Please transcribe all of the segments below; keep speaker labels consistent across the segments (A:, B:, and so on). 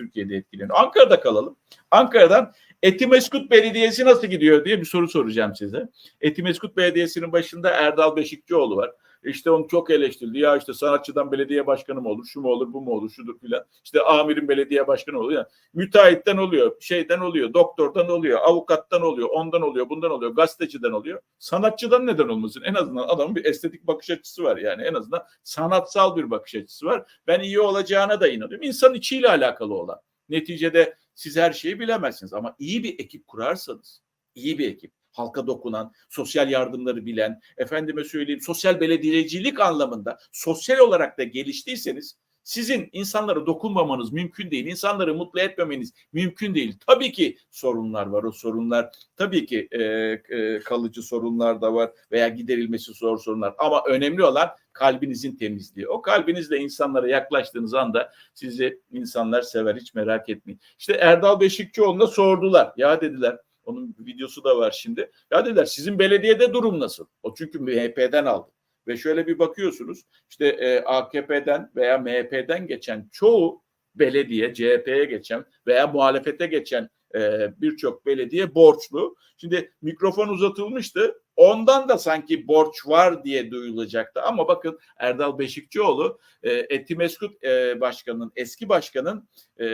A: Türkiye'de etkileniyor. Ankara'da kalalım. Ankara'dan Etimeskut Belediyesi nasıl gidiyor diye bir soru soracağım size. Etimeskut Belediyesi'nin başında Erdal Beşikçioğlu var. İşte onu çok eleştirildi. Ya işte sanatçıdan belediye başkanı mı olur, şu mu olur, bu mu olur, şudur filan. İşte amirin belediye başkanı oluyor. Yani müteahhitten oluyor, şeyden oluyor, doktordan oluyor, avukattan oluyor, ondan oluyor, bundan oluyor, gazeteciden oluyor. Sanatçıdan neden olmasın? En azından adamın bir estetik bakış açısı var yani. En azından sanatsal bir bakış açısı var. Ben iyi olacağına da inanıyorum. İnsan içiyle alakalı olan. Neticede siz her şeyi bilemezsiniz ama iyi bir ekip kurarsanız, iyi bir ekip, halka dokunan, sosyal yardımları bilen, efendime söyleyeyim sosyal belediyecilik anlamında sosyal olarak da geliştiyseniz sizin insanlara dokunmamanız mümkün değil. İnsanları mutlu etmemeniz mümkün değil. Tabii ki sorunlar var. O sorunlar tabii ki e, e, kalıcı sorunlar da var veya giderilmesi zor sorunlar. Ama önemli olan kalbinizin temizliği. O kalbinizle insanlara yaklaştığınız anda sizi insanlar sever hiç merak etmeyin. İşte Erdal Beşikçioğlu'na sordular. Ya dediler onun videosu da var şimdi. Ya dediler sizin belediyede durum nasıl? O çünkü MHP'den aldı. Ve şöyle bir bakıyorsunuz işte e, AKP'den veya MHP'den geçen çoğu belediye CHP'ye geçen veya muhalefete geçen e, birçok belediye borçlu. Şimdi mikrofon uzatılmıştı. Ondan da sanki borç var diye duyulacaktı. Ama bakın Erdal Beşikçioğlu e, Etimeskut e, başkanının eski başkanın e,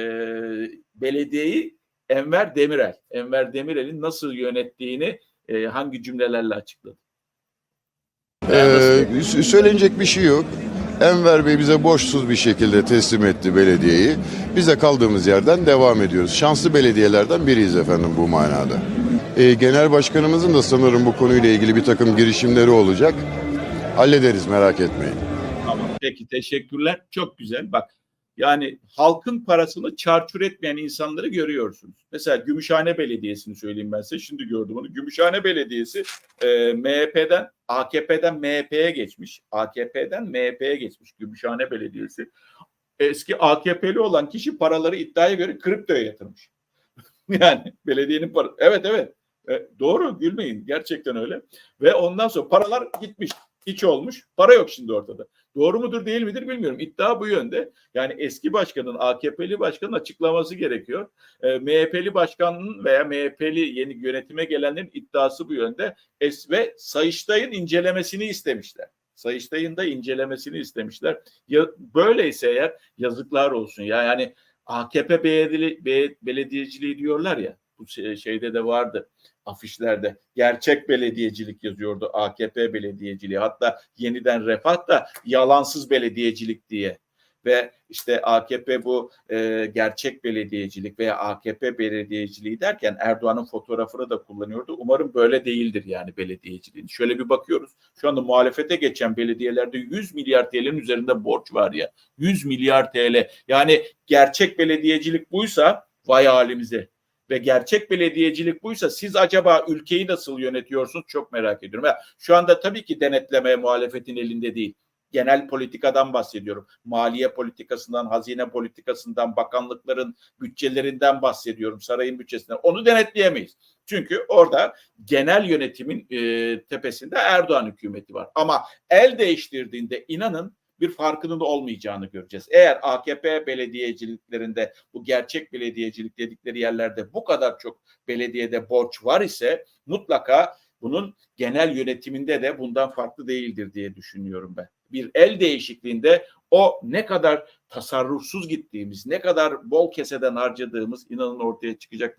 A: belediyeyi Enver Demirel, Enver Demirel'in nasıl yönettiğini e, hangi cümlelerle açıkladı?
B: Ee, söylenecek bir şey yok. Enver Bey bize borçsuz bir şekilde teslim etti belediyeyi. Biz de kaldığımız yerden devam ediyoruz. Şanslı belediyelerden biriyiz efendim bu manada. Ee, genel başkanımızın da sanırım bu konuyla ilgili bir takım girişimleri olacak. Hallederiz merak etmeyin.
A: Tamam. Peki teşekkürler. Çok güzel. Bak yani halkın parasını çarçur etmeyen insanları görüyorsunuz. Mesela Gümüşhane Belediyesi'ni söyleyeyim ben size. Şimdi gördüm onu. Gümüşhane Belediyesi e, MHP'den AKP'den MHP'ye geçmiş. AKP'den MHP'ye geçmiş Gümüşhane Belediyesi. Eski AKP'li olan kişi paraları iddiaya göre kriptoya yatırmış. yani belediyenin para. Evet evet. E, doğru gülmeyin. Gerçekten öyle. Ve ondan sonra paralar gitmiş. Hiç olmuş. Para yok şimdi ortada. Doğru mudur değil midir bilmiyorum. İddia bu yönde. Yani eski başkanın, AKP'li başkanın açıklaması gerekiyor. E, MHP'li başkanın veya MHP'li yeni yönetime gelenlerin iddiası bu yönde. Es ve Sayıştay'ın incelemesini istemişler. Sayıştay'ın da incelemesini istemişler. Ya, böyleyse eğer yazıklar olsun. Ya yani AKP belediyeciliği diyorlar ya. Bu şey- şeyde de vardı afişlerde gerçek belediyecilik yazıyordu AKP belediyeciliği hatta yeniden refah da yalansız belediyecilik diye ve işte AKP bu e, gerçek belediyecilik veya AKP belediyeciliği derken Erdoğan'ın fotoğrafını da kullanıyordu. Umarım böyle değildir yani belediyeciliğin. Şöyle bir bakıyoruz. Şu anda muhalefete geçen belediyelerde 100 milyar TL'nin üzerinde borç var ya. 100 milyar TL. Yani gerçek belediyecilik buysa vay halimize ve gerçek belediyecilik buysa siz acaba ülkeyi nasıl yönetiyorsunuz çok merak ediyorum. Ya, şu anda tabii ki denetleme muhalefetin elinde değil. Genel politikadan bahsediyorum. Maliye politikasından, hazine politikasından, bakanlıkların bütçelerinden bahsediyorum. Sarayın bütçesinden. Onu denetleyemeyiz. Çünkü orada genel yönetimin e, tepesinde Erdoğan hükümeti var. Ama el değiştirdiğinde inanın bir farkının da olmayacağını göreceğiz. Eğer AKP belediyeciliklerinde bu gerçek belediyecilik dedikleri yerlerde bu kadar çok belediyede borç var ise mutlaka bunun genel yönetiminde de bundan farklı değildir diye düşünüyorum ben. Bir el değişikliğinde o ne kadar tasarrufsuz gittiğimiz, ne kadar bol keseden harcadığımız inanın ortaya çıkacak.